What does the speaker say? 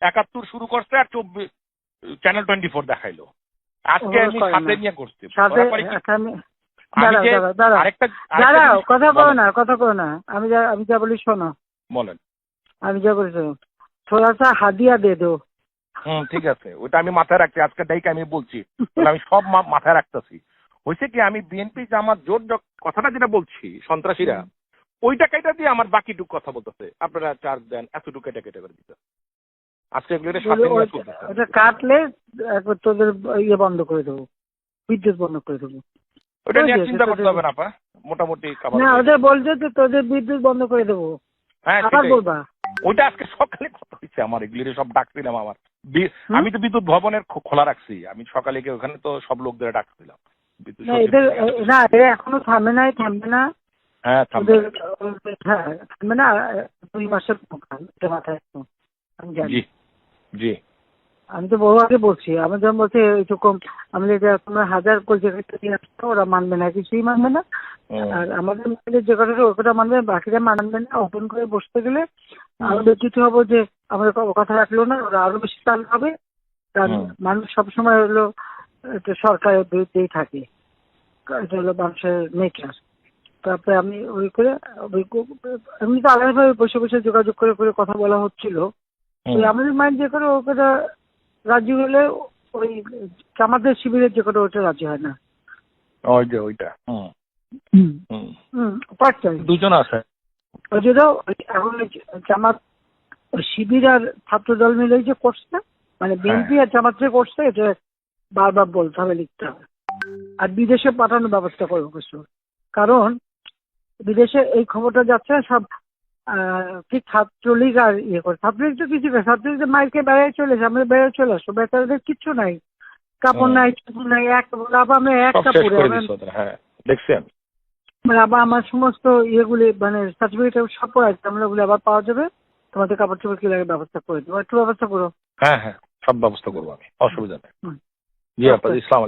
একাত্তর শুরু করছে আর চব্বিশ চ্যানেল টোয়েন্টি ফোর দেখাইলো। আজকে আমি সাথে নিয়ে করছি। কথা বলো। না কথা বলো না। আমি যা আমি যা বলি শোনো। বলেন। আমি যা বলি শোনো। থোড়া সা হাদিয়া দে দো। হুম ঠিক আছে। ওটা আমি মাথায় রাখছি। আজকে ডাইকে আমি বলছি। আমি সব মাথায় রাখতেছি। হয়েছে কি আমি বিএনপি যে আমার জোর কথাটা যেটা বলছি সন্ত্রাসীরা ওইটা কেটে দিয়ে আমার বাকিটুক কথা বলতেছে। আপনারা চার্জ দেন এতটুকু কেটে কেটে করে দিতে আজকে এগুলো ওটা- কাটলে একবার তোদের ইয়ে বন্ধ করে দেবো বিদ্যুৎ বন্ধ করে দেবো। ওটা নিয়ে চিন্তা করতে হবে না মোটামুটি না ওদের বলছে যে তোদের বিদ্যুৎ বন্ধ করে দেবো। হ্যাঁ আবার। বলবা? ওইটা আজকে সকালে কথা হয়েছে আমার এগুলি সব ডাকছিলাম আমার। আমি তো বিদ্যুৎ ভবনের খোলা রাখছি। আমি সকালে গিয়ে ওখানে তো সব লোকদের ডাকছিলাম না এরা এখনও থামে নাই থামবে না। হ্যাঁ থামবে। হ্যাঁ না দুই মাসের মাথায়। আমি জানি। জি। আমি তো বহু আগে বলছি আমি যখন বলছি একটু কম আমি যে এটা তোমরা হাজার কোটি দিয়ে আসছো ওরা মানবে না কিছুই মানবে না। আর আমাদের মধ্যে যে ওই কথা মানবে বাকিরা মানবে না ওপেন করে বসতে গেলে আরও ব্যতীত হব যে আমাদের কথা রাখল না ওরা আরও বেশি তাল হবে। কারণ। মানুষ সবসময় হলো সরকারের বিরুদ্ধেই থাকে। এটা হলো মানুষের নেচার। তারপরে আমি ওই করে এমনি তো আলাদাভাবে বসে বসে যোগাযোগ করে করে কথা বলা হচ্ছিল। ওই আমাদের মাইন্ড যে করে ওটা রাজি হলে ওই আমাদের শিবিরের যে করে ওটা রাজি হয় না। ওই যে ওইটা। হুম। হুম। হুম। দুজন আছে। ওই এখন জামাত শিবির আর ছাত্র দল মিলে যে করছে মানে বিএনপি আর জামাত যে করছে এটা বারবার বলতে হবে লিখতে হবে। আর বিদেশে পাঠানোর ব্যবস্থা করব কিছু কারণ বিদেশে এই খবরটা যাচ্ছে সব কি ছাত্রলীগ আর ইয়ে করে। ছাত্রলীগ তো কিছু না ছাত্রলীগ মাইকে বেড়ায় চলে আসে আমরা বেড়ায় চলে আসব বেচারাদের কিচ্ছু নাই। কাপড় নাই চুপুর নাই এক আবার আমরা এক কাপড়ে দেখছেন? মানে আবার আমার সমস্ত ইয়েগুলি মানে সার্টিফিকেট সব আছে আমরা ওগুলো আবার পাওয়া যাবে। তোমাদের কাপড় চোপড় কি লাগে ব্যবস্থা করে দেবো। একটু ব্যবস্থা করো। হ্যাঁ হ্যাঁ সব ব্যবস্থা করব আমি অসুবিধা নেই। জি আপা ইসলাম